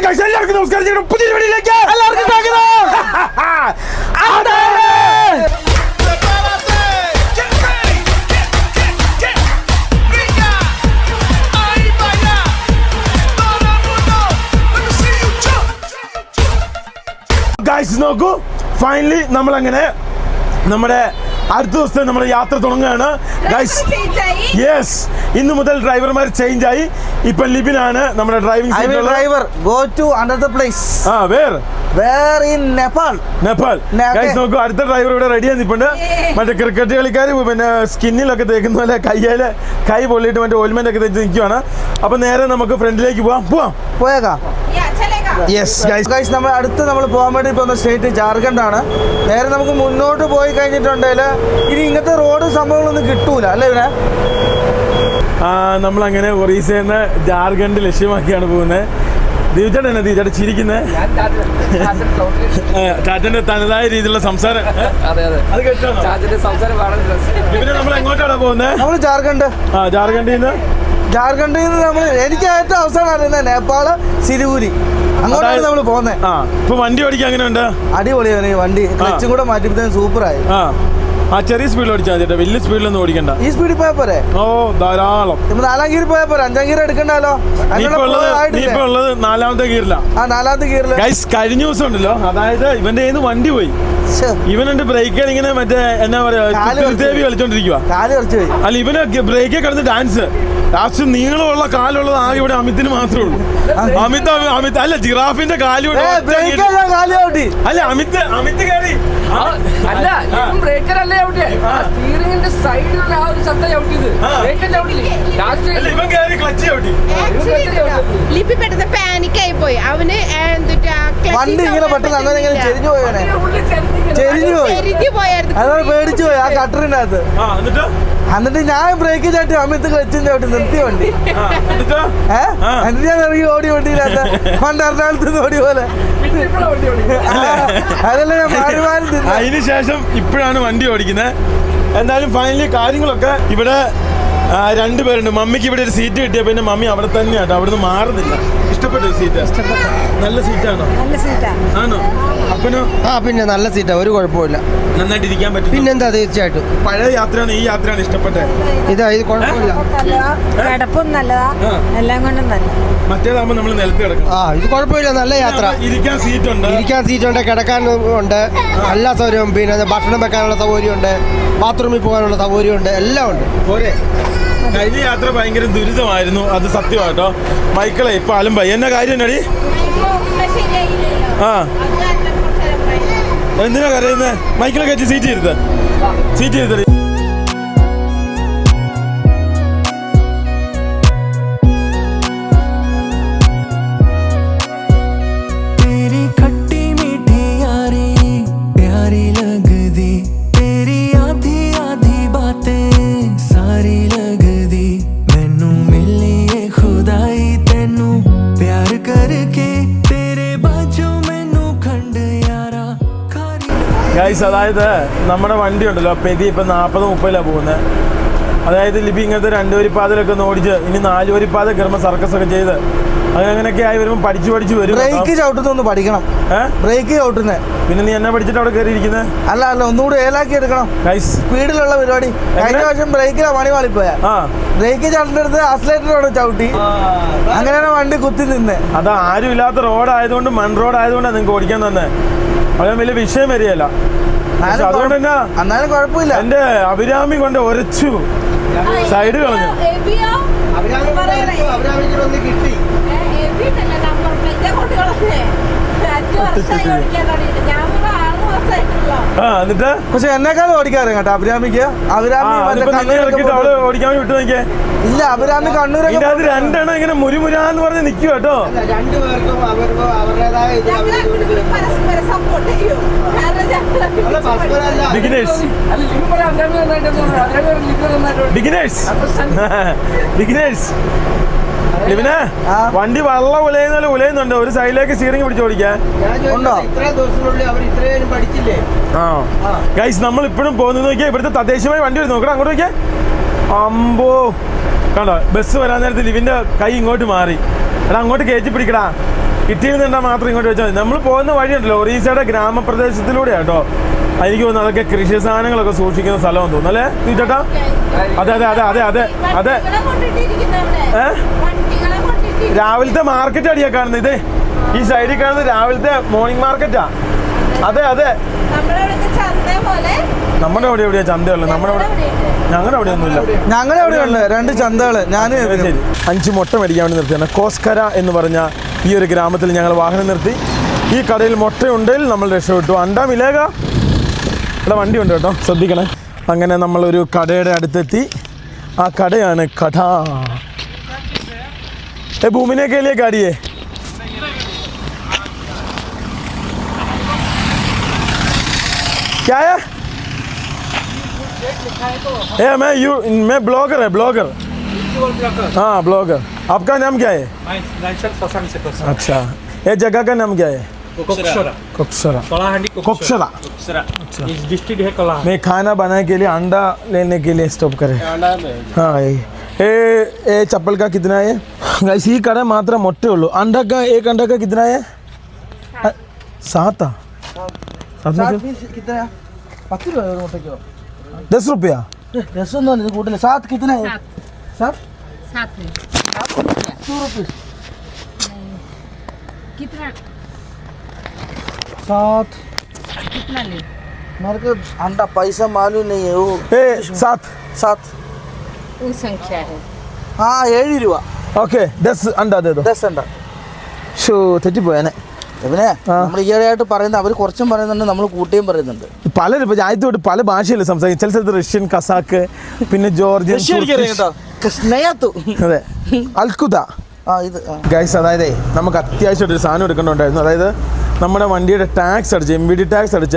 Hello guys എല്ലാവർക്കും നമസ്കാരം ഞങ്ങളുടെ പുതിയ വീഡിയോയിലേക്ക് എല്ലാവർക്കും സ്വാഗതം. ഗൈസ് നോക്കൂ ഫൈനലി നമ്മൾ അങ്ങനെ നമ്മുടെ അടുത്ത ദിവസത്തെ നമ്മുടെ യാത്ര തുടങ്ങുകയാണ്. ഗൈസ് യെസ് ഇന്ന് മുതൽ ഡ്രൈവർമാർ ചേഞ്ച് ആയി. ഇപ്പൊ ലിബിനാണ് നമ്മുടെ driving driver go to another place ആ where where in Nepal Nepal. Guys നോക്കൂ അടുത്ത ഡ്രൈവർ ഇവിടെ റെഡി നിൽപ്പുണ്ട് മറ്റേ ക്രിക്കറ്റ് കളിക്കാർ പിന്നെ സ്കിന്നിലൊക്കെ തേക്കുന്ന പോലെ കയ്യാൽ കൈ പൊള്ളിയിട്ട് മറ്റേ ഓയിൽമെന്റ് ഒക്കെ തേച്ച് നിൽക്കുവാണ് അപ്പൊ നേരെ നമുക്ക് ഫ്രണ്ടിലേക്ക് പോവാം. പോവാം. പോയേക്കാം. യെസ് ഗൈസ് ഗൈസ് നമ്മൾ അടുത്ത് നമ്മൾ പോകാൻ വേണ്ടി പോകുന്ന സ്റ്റേറ്റ് ജാർഖണ്ഡ് ആണ്. നേരെ നമുക്ക് മുന്നോട്ട് പോയി കഴിഞ്ഞിട്ടുണ്ടെങ്കിൽ ഇനി ഇങ്ങനത്തെ റോഡ് സംഭവങ്ങളൊന്നും കിട്ടൂല അല്ലേ ഇവനെ? നമ്മളങ്ങനെ ഒറീസയിൽ നിന്ന് ജാർഖണ്ഡ് ലക്ഷ്യമാക്കിയാണ് പോകുന്നത്. ദീപചേട്ടൻ എന്നാ ദീപചേട്ടൻ ചിരിക്കുന്നത് ചാച്ചന്റെ തനതായ രീതിയിലുള്ള സംസാരം. നമ്മൾ എങ്ങോട്ടാണ് പോകുന്നത് നമ്മൾ ജാർഖണ്ഡ് ആ ജാർഖണ്ഡിൽ നിന്ന് ജാർഖണ്ഡിൽ നിന്ന് നമ്മൾ എനിക്ക് ഏറ്റവും അവസാനം അറിയുന്നത് നേപ്പാൾ സിരിപുരി അങ്ങോട്ടാണ് നമ്മൾ പോകുന്നത് ആ ഇപ്പൊ വണ്ടി ഓടിക്കാൻ എങ്ങനെയുണ്ട് അടിപൊളിയാണ് ഈ വണ്ടി. ക്ലച്ചും കൂടെ മാറ്റിപ്പോ സൂപ്പറായി. ആ. ആ ചെറിയ സ്പീഡിൽ ഓടിച്ചാൽ മതി വലിയ സ്പീഡിലൊന്നും ഓടിക്കണ്ട. ഈ സ്പീഡിൽ പോയാൽ പോരെ? ഓ ധാരാളം. നാലാം ഗീർ പോയാൽ പോരെ? അഞ്ചാം ഗീർ എടുക്കണ്ടല്ലോ? ഉള്ളത് നാലാമത്തെ ഗീറിലാ. ആ നാലാമത്തെ ഗൈസ് കഴിഞ്ഞ ദിവസം ഉണ്ടല്ലോ. അതായത് ഇവന്റെ കയ്യിൽ നിന്ന് വണ്ടി പോയി. ഇവനുണ്ട് ബ്രേക്ക് ഇങ്ങനെ മറ്റേ എന്നാ പറയാ ദേവി കളിച്ചോണ്ടിരിക്കുക അല്ല ഇവന് ബ്രേക്ക് കിടന്ന് ഡാൻസ് ലാസ്റ്റ് നീളമുള്ള കാലുള്ളത് ആകെ ഇവിടെ അമിത്തിന് മാത്രമേ ഉള്ളൂ. അമിത് അമിത് അല്ല ജിറാഫിന്റെ കാൽ അല്ല അമിത് അമിത് കയറി. അല്ല സ്റ്റിയറിംഗിന്റെ സൈഡിലുള്ള ആ. ഒരു ശബ്ദം ലാസ്റ്റ് ഇവൻ കയറി ക്ലച്ച് ലിപി പെട്ടെന്ന് പാനിക് ആയി പോയി. അവന് എന്തുട്ടാ വണ്ടി ഇങ്ങനെ പെട്ടെന്ന് അങ്ങനെ. ചെരിഞ്ഞു പോയവനെ. ചെരിഞ്ഞു പോയി. അതാണ് പേടിച്ചു പോയി ആ കട്ടറിന്റെ അകത്ത് ആ എന്നിട്ട്? എന്നിട്ട് ഞാൻ ബ്രേക്ക് ചാട്ടി അമിത്ത് ക്ലച്ചും ചവിട്ടി നിർത്തി വണ്ടി. ആ, എന്നിട്ട്? ഏ? എന്നിട്ട് ഞാൻ ഇറങ്ങി ഓടി വണ്ടിയില്ലാത്ത പണ്ട് എറണാകുളത്ത് നിന്ന് ഓടി പോലെ. അതല്ലേ ഞാൻ മാറി മാറി തിന്നെ. ശേഷം ഇപ്പോഴാണ് വണ്ടി ഓടിക്കുന്നത്. എന്തായാലും ഫൈനലി കാര്യങ്ങളൊക്കെ ഇവിടെ ആ, രണ്ടുപേരുണ്ട്. മമ്മിക്ക് ഇവിടെ ഒരു സീറ്റ് കിട്ടിയ പിന്നെ മമ്മി അവിടെ തന്നെയാട്ടോ. അവിടുന്ന് മാറുന്നില്ല. ഇഷ്ടപ്പെട്ട സീറ്റ് നല്ല സീറ്റാണോ നല്ല സീറ്റാ ആണോ? അപ്പനോ? ആ പിന്നെ നല്ല സീറ്റാ ഒരു കുഴപ്പമില്ല നന്നായിട്ട് ഇരിക്കാൻ പറ്റും പിന്നെന്താ തീർച്ചയായിട്ടും? പഴയ യാത്രയാണ് ഈ യാത്രയാണ് ഇഷ്ടപ്പെട്ടത്. ഇതാ ഇത് കുഴപ്പമില്ല. കിടപ്പും നല്ലതാ. എല്ലാം കൊണ്ടും നല്ല. മറ്റേതാകുമ്പോൾ നമ്മൾ നിലത്ത് കിടക്കും ആ ഇത് കുഴപ്പമില്ല. നല്ല യാത്ര. ഇരിക്കാൻ സീറ്റ് ഉണ്ട്. ഇരിക്കാൻ സീറ്റുണ്ട് കിടക്കാൻ ഉണ്ട്. എല്ലാ സൗകര്യവും. പിന്നെ ഭക്ഷണം വെക്കാനുള്ള സൗകര്യമുണ്ട്. ബാത്റൂമിൽ പോകാനുള്ള സൗകര്യമുണ്ട്. എല്ലാം ഉണ്ട്. പോരെ. കഴിഞ്ഞ യാത്ര ഭയങ്കര ദുരിതമായിരുന്നു. അത് സത്യമാട്ടോ. മൈക്കിളെ ഇപ്പൊ അലമ്പായി എന്നാ കാര്യം എന്നടി? ആ. എന്തിനാ കരയുന്നത് മൈക്കിളെ കയറ്റി സീറ്റ് ഇരുത്ത്. സീറ്റ് ഇരുത്തടി. ഗൈസ് അതായത് നമ്മുടെ വണ്ടി ഉണ്ടല്ലോ പെതി ഇപ്പം നാൽപ്പത് മുപ്പതിലാണ് പോകുന്നത് അതായത് ലിപി ഇങ്ങനത്തെ രണ്ട് വരിപ്പാതയിലൊക്കെ ഒന്ന് ഓടിച്ച് ഇനി നാല് വരിപ്പാത കയറുമ്പോൾ സർക്കസ് ഒക്കെ ചെയ്ത് അങ്ങനെ അങ്ങനെയൊക്കെ ആയി വരുമ്പോൾ പഠിച്ച് പഠിച്ച് വരും ബ്രേക്ക് ചവിട്ടുന്നൊന്ന് പഠിക്കണം. ബ്രേക്ക് ചവിട്ടുന്നത് പിന്നെ നീ എന്നെ പഠിച്ചിട്ട് അവിടെ കയറിയിരിക്കുന്നത് അല്ല അല്ല ഒന്നുകൂടി ഏലാക്കി എടുക്കണം. ഗൈസ് സ്പീഡിലുള്ള പരിപാടി. കഴിഞ്ഞ പ്രാവശ്യം ബ്രേക്കിലാ പണി വാളിപ്പോയാ ആ. ബ്രേക്ക് ചവിട്ടിനടുത്ത് അസ്ലേറ്ററോട് ചവിട്ടി. അങ്ങനെയാണ് വണ്ടി കുത്തി നിന്നേ. അത് ആരും ഇല്ലാത്ത റോഡ് ആയതുകൊണ്ട് മൺ റോഡ് ആയതുകൊണ്ടാണ് നിങ്ങൾക്ക് ഓടിക്കാൻ തന്നെ. അത് വലിയ വിഷയം വരികയല്ല. അതുകൊണ്ട് തന്നെ എന്നാലും കുഴപ്പമില്ല. എന്റെ അഭിരാമി കൊണ്ട് ഒരച്ചു സൈഡ് കളഞ്ഞു. കിട്ടി. ആ എന്നിട്ട്? പക്ഷെ എന്നെക്കാളും ഓടിക്കാറ് കേട്ടോ. അഭിരാമിക്ക്. അഭിരാമി അവൾ ഓടിക്കാൻ വിട്ടു നോക്കിയേ. ഇല്ല അഭിരാമി കണ്ണൂരൊക്കെ ഇതിന്റെ അത് പോയിട്ട്- രണ്ടെണ്ണം ഇങ്ങനെ മുരുമുരാന്ന് പറഞ്ഞ് നിൽക്കുക കേട്ടോ. രണ്ടുപേർക്കും ബിഗിനേഴ്സ്. ബിഗിനേഴ്സ്. ബിഗിനേഴ്സ്. ലിവിനെ. വണ്ടി വള്ള ഉലയുന്ന ഉലയുന്നുണ്ട്. ഒരു സൈഡിലേക്ക് സ്റ്റിയറിംഗ് പിടിച്ചു ഓടിക്കാൻ. ഉണ്ടോ? ആ. ഗൈസ് നമ്മൾ ഇപ്പോഴും പോകുന്നത് നോക്കിയാൽ ഇവിടുത്തെ തദ്ദേശമായി വണ്ടി വരും നോക്കണം അങ്ങോട്ട് നോക്കിയാൽ അമ്പോ. കണ്ടോ ബസ് വരാൻ നേരത്ത് ലിവിന്റെ കൈ ഇങ്ങോട്ട് മാറി. എടാ അങ്ങോട്ട് കയറ്റി പിടിക്കടാ. കിട്ടിയിരുന്നുണ്ടാ മാത്രം ഇങ്ങോട്ട് വെച്ചാൽ മതി. നമ്മൾ പോകുന്ന വഴിയുണ്ടല്ലോ ഒറീസയുടെ ഗ്രാമപ്രദേശത്തിലൂടെ കേട്ടോ എനിക്ക് തോന്നുന്നു അതൊക്കെ കൃഷി സാധനങ്ങളൊക്കെ സൂക്ഷിക്കുന്ന സ്ഥലമെന്ന് തോന്നുന്നു അല്ലേ? നീ ചേട്ടാ അതെ അതെ അതെ അതെ അതെ അതെ. രാവിലത്തെ മാർക്കറ്റ് അടിയാ കാണുന്നത്. ഇതേ ഈ സൈഡിൽ കാണുന്നത് രാവിലത്തെ മോർണിംഗ് മാർക്കറ്റാ അതെ അതെ. നമ്മുടെ അവിടെ എവിടെയാ? ചന്തയുള്ളത് നമ്മുടെ അവിടെ ഞങ്ങളുടെ അവിടെ ഒന്നുമില്ല. ഞങ്ങളുടെ അവിടെ ഉണ്ട്. രണ്ട് ചന്തകൾ. ഞാൻ അഞ്ച് മുട്ട മേടിക്കാൻ വേണ്ടി നിർത്തിയാണ്. കോസ്കര എന്ന് പറഞ്ഞ ഈ ഒരു ഗ്രാമത്തിൽ ഞങ്ങൾ വാഹനം നിർത്തി. ഈ കടയിൽ മുട്ടയുണ്ടെങ്കിൽ നമ്മൾ രക്ഷപ്പെട്ടു. അണ്ടാ മിലേക ഇവിടെ വണ്ടി ഉണ്ട് കേട്ടോ. ശ്രദ്ധിക്കണേ. അങ്ങനെ നമ്മളൊരു കടയുടെ അടുത്തെത്തി. ആ കടയാണ് കട. ये घूमने के लिए गाड़ी है। क्या है? ए, मैं यू मैं ब्लॉगर है ब्लॉगर। हाँ ब्लॉगर। आपका नाम क्या है? अच्छा। ये जगह का नाम क्या है? मैं अच्छा। खाना बनाने के लिए अंडा लेने के लिए स्टॉप करें। हाँ ये चप्पल का कितना है? गाइस ये कड़ा मात्रा मोटे हो लो अंडा का एक अंडा का कितना है सात आ सात पीस कितना दस रुपया दस रुपया नहीं घोटले सात कितना है सात सात है दो रुपये कितना सात कितना ले मेरे को अंडा पैसा मालूम नहीं है वो सात सात वो संख्या है हाँ यही रुपया ഓക്കെ ദസ് ദേ ദോ ദസ് ഉണ്ട് ഷോ തെറ്റിപ്പോയനെ. പിന്നെ. നമ്മൾ ഈയിടെയായിട്ട് പറയുന്നത് അവർ കുറച്ചും പറയുന്നുണ്ട് നമ്മൾ കൂട്ടിയും പറയുന്നുണ്ട്. പലരും ഇപ്പൊ തൊട്ട് പല ഭാഷയിലും സംസാരിക്കും. ചില സ്ഥലത്ത് റഷ്യൻ കസാക്ക് പിന്നെ ജോർജിയൻ അതെ. ഇത് ഗൈസ് അതായത് നമുക്ക് അത്യാവശ്യമായിട്ട് ഒരു സാധനം എടുക്കണ്ടായിരുന്നു അതായത് നമ്മുടെ വണ്ടിയുടെ ടാക്സ് അടിച്ച് എം വി ഡി ടാക്സ് അടിച്ച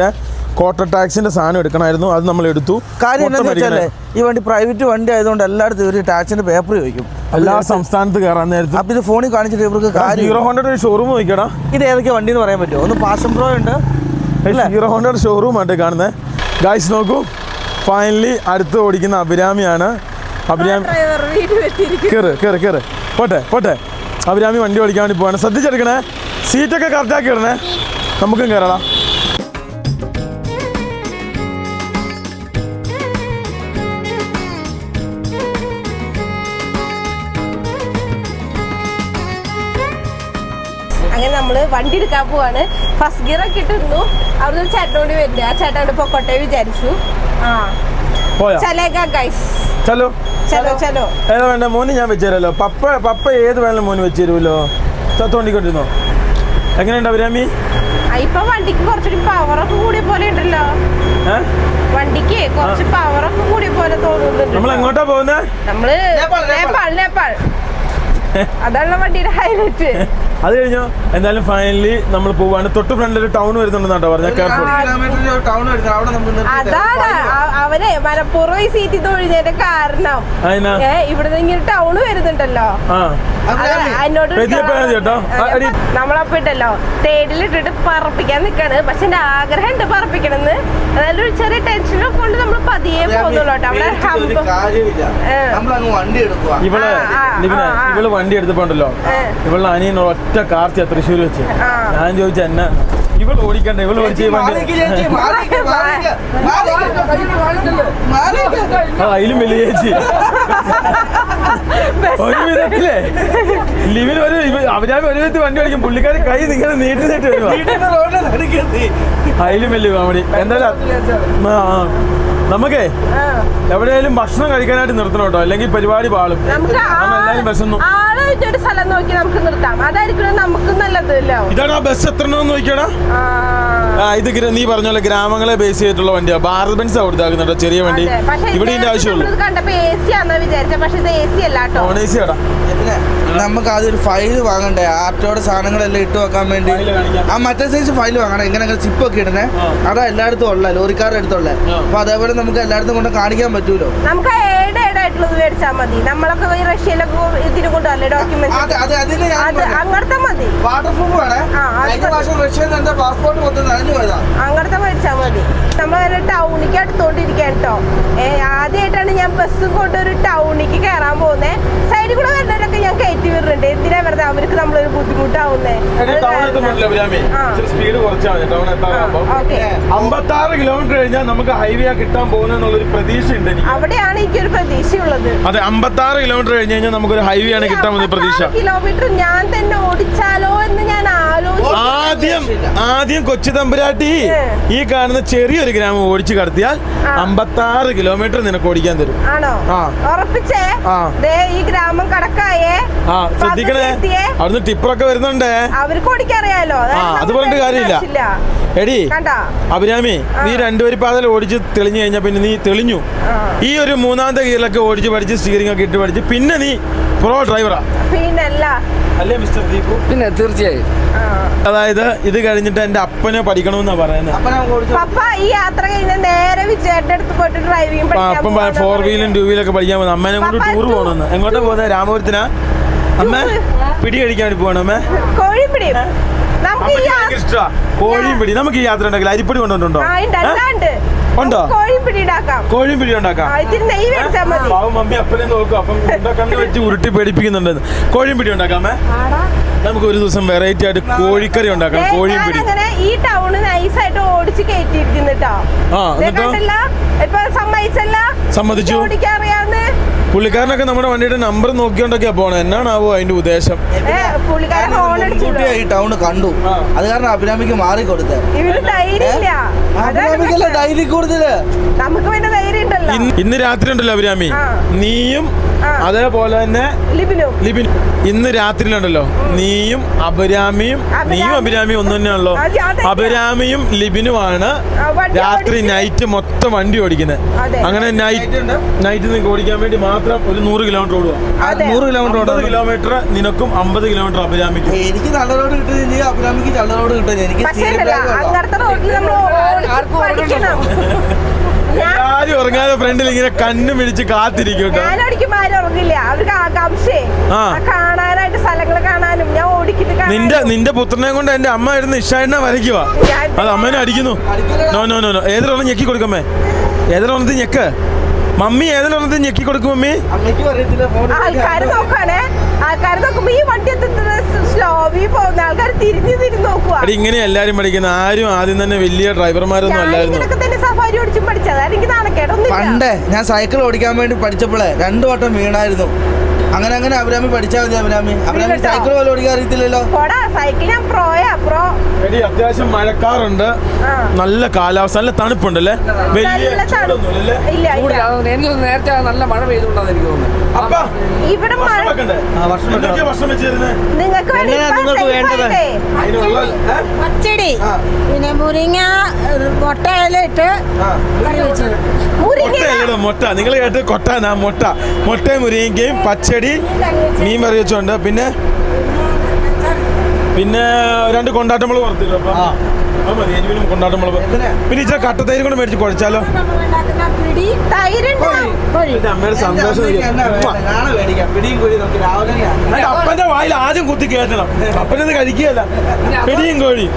ക്വാർട്ടർ ടാക്സിന്റെ സാധനം എടുക്കണമായിരുന്നു. അത് നമ്മൾ എടുത്തു. കാര്യം എന്താണെന്ന് വെച്ചാലേ ഈ വണ്ടി പ്രൈവറ്റ് വണ്ടി ആയതുകൊണ്ട് എല്ലായിടത്തും ഒരു ടാക്സിന്റെ പേപ്പർ ചോദിക്കും. എല്ലാ സംസ്ഥാനത്ത് കയറാൻ നേരത്തെ. അപ്പൊ ഇത് ഫോണിൽ കാണിച്ചിട്ട് ഇവർക്ക് ഹീറോ ഹോണ്ടയുടെ ഒരു ഷോറൂം നോക്കിയടാ ഇത് ഏതൊക്കെ വണ്ടി എന്ന് പറയാൻ പറ്റുമോ? ഒന്ന് പാഷൻ പ്രോ ഉണ്ട്. ഹീറോ ഹോണ്ടയുടെ ഷോറൂം ആയിട്ട് കാണുന്നത് ഗായ്സ് നോക്കൂ. ഫൈനലി അടുത്ത് ഓടിക്കുന്ന അഭിരാമിയാണ്. അഭിരാമി കയറ് കയറ് കയറ് പോട്ടെ പോട്ടെ. അഭിരാമി വണ്ടി ഓടിക്കാൻ വേണ്ടി പോവാണ്. ശ്രദ്ധിച്ചെടുക്കണേ. സീറ്റൊക്കെ കറക്റ്റാക്കി ഇടണേ. നമുക്കും കയറടാ വണ്ടി എടുക്കാൻ പോവാണ്. ഫസ്റ്റ് ഗിയർ ഒക്കെ ഇട്ടിരുന്നു. അവിടുന്ന് ചേട്ടനോട് വരുന്നത് ആ ചേട്ടനോട് പൊക്കോട്ടെ വിചാരിച്ചു. ആ. പോയാ? ചലേഗ ഗൈസ് ചലോ? ചലോ ചലോ. ഏതാ വേണ്ട? മോന് ഞാൻ പപ്പ പപ്പ ഏത് വേണമെങ്കിലും മോന് വെച്ച് തരുമല്ലോ തോണ്ടിക്കൊണ്ടിരുന്നോ? എങ്ങനെയുണ്ട് അഭിരാമി? ആ, ഇപ്പൊ വണ്ടിക്ക് പവറൊക്കെ കൂടിയ പോലെ ഉണ്ടല്ലോ. വണ്ടിക്ക് കുറച്ച് പവറൊക്കെ കൂടിയ പോലെ തോന്നുന്നുണ്ട് നമ്മൾ എങ്ങോട്ടാ പോകുന്നത് നമ്മൾ. നേപ്പാൾ നേപ്പാൾ. അതാണ് വണ്ടിയുടെ ഹൈലൈറ്റ് അത് കഴിഞ്ഞോ എന്തായാലും ഫൈനലി നമ്മൾ പോവാണ്. തൊട്ട് ഫ്രണ്ടിൽ ഒരു ടൗൺ വരുന്നുണ്ടെന്നാട്ടോ പറഞ്ഞ. അതാണ് അവനെ മനപ്പൂർവം ഈ സീറ്റിൽ തൊഴിഞ്ഞതിന്റെ കാരണം. ഇവിടെ ഇങ്ങനെ ടൗൺ വരുന്നുണ്ടല്ലോ. ആ അത് എന്നോട് പെതിയെ പോയാ മതി കേട്ടോ. ആ, എടി. നമ്മളപ്പോ ഇട്ടല്ലോ തേടിലിട്ടിട്ട് പറപ്പിക്കാൻ നിക്കാണ് പക്ഷെ എന്റെ ആഗ്രഹം ഉണ്ട് പറപ്പിക്കണമെന്ന് അതായത് ഒരു ചെറിയ ടെൻഷനിൽ കൊണ്ട് നമ്മൾ പതിയെ പോകുന്നുള്ളൂ വണ്ടി ഇവൾ. ഇവൾ എടുത്തപ്പോണ്ടല്ലോ ഇവളുടെ അനിയൻ ഒറ്റ കാർച്ച തൃശ്ശൂർ വെച്ച് ഞാൻ ചോദിച്ച എന്നെ ഇവൾ ഓടിക്കണ്ട ഇവൾ ഓടിച്ച് അതിലും വലിയ ചേച്ചി ഒരു വിധത്തിലേ. ലിവിൻ ഒരു അവരാമി ഒരു വിധത്തിൽ വണ്ടി വലിക്കും പുള്ളിക്കാരി കൈ നിങ്ങനെ നീട്ടി നീട്ടി വരുവാ. അതിലും വലിയ കോമഡി എന്തായാലും നമുക്ക് എവിടെയായാലും ഭക്ഷണം കഴിക്കാനായിട്ട് നിർത്തണം കേട്ടോ. അല്ലെങ്കിൽ പരിപാടി പാളും. എല്ലാവരും വിശന്നു. ഒരു സ്ഥലം നോക്കി നമുക്ക് നിർത്താം. അതായിരിക്കും നമുക്ക് നല്ലത് ഇതാണ് ആ ബസ് എത്ര നോക്കിയടാ? ഇത് നീ പറഞ്ഞ പോലെ ഗ്രാമങ്ങളെ ബേസ് ചെയ്തിട്ടുള്ള വണ്ടിയാ. ഭാരത് ബെൻസ് കൊടുത്താക്കുന്നുണ്ടോ ചെറിയ വണ്ടി. ഇവിടെ ഇതിന്റെ ആവശ്യമുള്ളൂ. നോൺ എ സി ആടാ പിന്നെ നമുക്ക് ആദ്യം ഒരു ഫയൽ വാങ്ങണ്ടേ? ആർട്ടോടെ സാധനങ്ങളെല്ലാം ഇട്ട് വെക്കാൻ വേണ്ടി. ആ മറ്റേ സൈസ് ഫയൽ വാങ്ങണം. എങ്ങനെ ചിപ്പ് ഒക്കെ ഇടണേ. അതാ എല്ലായിടത്തും ഉള്ള ലോറിക്കാരുടെ അടുത്തുള്ള. അപ്പൊ അതേപോലെ നമുക്ക് എല്ലായിടത്തും കൊണ്ട് കാണിക്കാൻ പറ്റൂലോ? നമുക്ക് ആയിട്ടുള്ളത് മേടിച്ചാൽ മതി. നമ്മളൊക്കെ റഷ്യയിലൊക്കെ ഇതിന് കൊണ്ടുവല്ലേ ഡോക്യുമെന്റ് ഡോക്യുമെന്റ്സ് അത് അതിന് ഞാൻ അത് അങ്ങനത്തെ മതി. വാട്ടർ പ്രൂഫ് വേണേ. അങ്ങനത്തെ മേടിച്ചാൽ മതി. നമ്മളൊരു ടൗണിക്ക് അടുത്തോണ്ടിരിക്കാൻ കേട്ടോ ഏ ആദ്യമായിട്ടാണ് ഞാൻ ബസ്സും കൊണ്ട് ഒരു ടൗണിക്ക് കയറാൻ പോകുന്നത് സൈഡിൽ കൂടെ വരുന്നവരൊക്കെ ഞാൻ കയറ്റി വിടുന്നുണ്ട് എന്തിനാ വെറുതെ അവർക്ക് നമ്മളൊരു ബുദ്ധിമുട്ടാവുന്നേ? അമ്പത്താറ് കിലോമീറ്റർ കഴിഞ്ഞാൽ നമുക്ക് ഹൈവേ കിട്ടാൻ പോകുന്നെന്നുള്ളൊരു പ്രതീക്ഷ ഉണ്ട് എനിക്ക്. അവിടെയാണ് എനിക്കൊരു പ്രതീക്ഷയുള്ളത്. അതെ അമ്പത്താറ് കിലോമീറ്റർ കഴിഞ്ഞ് കഴിഞ്ഞാൽ നമുക്കൊരു ഹൈവേ ആണ് കിട്ടാൻ പോകുന്ന പ്രതീക്ഷ. കിലോമീറ്റർ ഞാൻ തന്നെ ഓടിച്ചാലോ എന്ന് ഞാൻ ആലോചിച്ചു. ആദ്യം ആദ്യം കൊച്ചു തമ്പുരാട്ടി ഈ കാണുന്ന ചെറിയൊരു ഗ്രാമം ഓടിച്ചു കടത്തിയാൽ. അമ്പത്താറ് കിലോമീറ്റർ നിനക്ക് ഓടിക്കാൻ തരും. ഉറപ്പിച്ചേ? ഈ ഗ്രാമം കടക്കായേ. ആ ശ്രദ്ധിക്കണേ. അവിടുന്ന് ടിപ്പറൊക്കെ വരുന്നുണ്ടേ. അവർക്ക് ഓടിക്കറിയാലോ ആ അത് പറഞ്ഞിട്ട് കാര്യമില്ല. എടി കണ്ടാ? അഭിരാമി നീ രണ്ടുപേരി പാതൽ ഓടിച്ച് തെളിഞ്ഞു കഴിഞ്ഞാൽ പിന്നെ നീ തെളിഞ്ഞു. ഈ ഒരു മൂന്നാമത്തെ ഗിയറിലൊക്കെ ഓടിച്ച് പഠിച്ച് സ്റ്റിയറിംഗ് ഒക്കെ ഇട്ട് പഠിച്ച് പിന്നെ നീ പ്രോ ഡ്രൈവറാ അല്ലേ മിസ്റ്റർ ദീപു? പിന്നെ തീർച്ചയായും. അതായത് ഇത് കഴിഞ്ഞിട്ട് എന്റെ അപ്പനെ പഠിക്കണമെന്നാ പറയുന്നത് അപ്പൻ അപ്പം ഫോർ വീലും ടൂ വീലൊക്കെ പഠിക്കാൻ പോകുന്നത് അമ്മേനെ കൊണ്ട് ടൂർ പോകണമെന്ന്. എങ്ങോട്ടാ പോകുന്നത് രാമപുരത്തിനാ? അമ്മ പിടി കഴിക്കാൻ വേണ്ടി പോകണം അമ്മേ. കോഴിപ്പിടിയും കോഴിയും പിടി നമുക്ക് ഈ യാത്ര ഉണ്ടെങ്കിൽ അരിപ്പൊടി കൊണ്ടുണ്ടോ ഉണ്ട്, കോഴിയും പിടി ഉണ്ടാക്കാം. പാവം മമ്മി അപ്പനെ നോക്കും. അപ്പം കണ്ണ് വെച്ച് ഉരുട്ടി പേടിപ്പിക്കുന്നുണ്ടെന്ന് കോഴിയും പിടി ഉണ്ടാക്കാമേ നമുക്ക് ഒരു ദിവസം വെറൈറ്റി ആയിട്ട് കോഴിക്കറി ഉണ്ടാക്കാം കോഴിയും പിടി ഈ ടൗണ് നൈസായിട്ട് ഓടിച്ച് കയറ്റിയിരിക്കുന്നു കേട്ടോ സമ്മതിച്ചല്ല? സമ്മതിച്ചു. ഓടിക്കാൻ പുള്ളിക്കാരനൊക്കെ നമ്മുടെ വണ്ടിയുടെ നമ്പർ നോക്കിക്കൊണ്ടൊക്കെയാ പോണേ. എന്നാണാവോ അതിന്റെ ഉദ്ദേശം? ഏ, ഹോൺ അടിച്ചു ഈ ടൗൺ കണ്ടു. അത് കാരണം അഭിരാമിക്ക് മാറി കൊടുത്തേ ഇവർ ധൈര്യമില്ല. അതാണ് ഡൈലി കൂടുതൽ നമുക്ക് പിന്നെ ഉണ്ടല്ലോ ഇന്ന് രാത്രി ഉണ്ടല്ലോ അഭിരാമി. നീയും അതേപോലെ തന്നെ ഇന്ന് ലിബിൻ. ഇന്ന് രാത്രിയിലുണ്ടല്ലോ. നീയും അഭിരാമിയും നീയും അഭിരാമിയും ഒന്നു തന്നെയാണല്ലോ. അഭിരാമിയും ലിബിനുമാണ് രാത്രി നൈറ്റ് മൊത്തം വണ്ടി ഓടിക്കുന്നത്. അങ്ങനെ നൈറ്റ് നൈറ്റ് നിങ്ങൾക്ക് ഓടിക്കാൻ വേണ്ടി മാത്രം ഒരു നൂറ് കിലോമീറ്റർ ഓടുക. നൂറ് കിലോമീറ്റർ കിലോമീറ്റർ. നിനക്കും അമ്പത് കിലോമീറ്റർ അഭിരാമിക്കും. എനിക്ക് നല്ല റോഡ് കിട്ടുന്നില്ല അഭിരാമിക്ക് നല്ല റോഡ് കിട്ടുന്നില്ല എനിക്ക് എല്ലാരും ഉറങ്ങാതെ ഫ്രണ്ടിൽ ഇങ്ങനെ കണ്ണു പിടിച്ച് കാത്തിരിക്കും ഞാൻ ഓടിക്കുമ്പോ ആരും ഉറങ്ങില്ല. അവർക്ക് ആകാംക്ഷേ. ആ. കാണാനായിട്ട് സ്ഥലങ്ങൾ കാണാനും ഞാൻ ഓടിക്കുന്നത് നിന്റെ നിന്റെ പുത്രനെ കൊണ്ട് എന്റെ അമ്മ ഇരുന്ന് ഇഷ്ടായിട്ട് വരയ്ക്കുക അത് അമ്മേനെ അടിക്കുന്നു. നോ നോ നോ നോ ഏതിലൊന്നും ഞെക്കി കൊടുക്കമ്മേ? ഏതൊരെണ്ണത്തിൽ ഞെക്ക്? മമ്മി ഏതൊരെണ്ണത്തിൽ ഞെക്കി കൊടുക്കും മമ്മി? അമ്മയ്ക്കും അറിയത്തില്ല നോക്കുമ്പോ ഈ വണ്ടി സ്ലോവി പോകുന്ന ആൾക്കാർ തിരിഞ്ഞു തിരിഞ്ഞു നോക്കുക അടി ഇങ്ങനെ എല്ലാരും പഠിക്കുന്ന ആരും ആദ്യം തന്നെ വലിയ ഡ്രൈവർമാരൊന്നും അല്ലായിരുന്നു. ഇങ്ങനൊക്കെ തന്നെ പഠിച്ചത് എനിക്ക് നാണക്കേടൊന്നും പണ്ടേ ഞാൻ സൈക്കിൾ ഓടിക്കാൻ വേണ്ടി പഠിച്ചപ്പോഴേ രണ്ടു വട്ടം വീണായിരുന്നു. അങ്ങനെ അങ്ങനെ അഭിരാമി പഠിച്ചാൽ മതി അഭിരാമി. അഭിരാമി സൈക്കിൾ പോലെ ഓടിക്കാൻ അറിയത്തില്ലല്ലോ? പോടാ സൈക്കിൾ ഞാൻ പ്രോയാ പ്രോ എടി അത്യാവശ്യം മഴക്കാറുണ്ട്. നല്ല കാലാവസ്ഥ നല്ല തണുപ്പുണ്ടല്ലേ? വലിയ നല്ല തണുപ്പ് ചൂടൊന്നുമില്ലല്ലേ? ഇല്ല ചൂടില്ല ഇല്ല അത് എനിക്ക് നേരത്തെ നല്ല മഴ പെയ്തുകൊണ്ടാണ് എനിക്ക് തോന്നുന്നത് പിന്നെ മുരിങ്ങ മുട്ടയിലിട്ട് മുട്ട നിങ്ങൾ കേട്ട് കൊട്ടാനാ മുട്ട. മുട്ടയും മുരിങ്ങയും പച്ചടി മീൻ കറി വെച്ചോണ്ട്. പിന്നെ? പിന്നെ രണ്ട് കൊണ്ടാട്ടമുളക് പുറത്തില്ല അപ്പൊ മതി. പിന്നെ ഇച്ചിരി കട്ടത്തൈര് കൊണ്ട് മേടിച്ച് കുഴച്ചാലോ? അമ്മയുടെ സന്തോഷം അപ്പന്റെ വായിൽ ആദ്യം കുത്തി കയറ്റണം. അപ്പനത് കഴിക്കുകയല്ല. പിടിയും കോഴി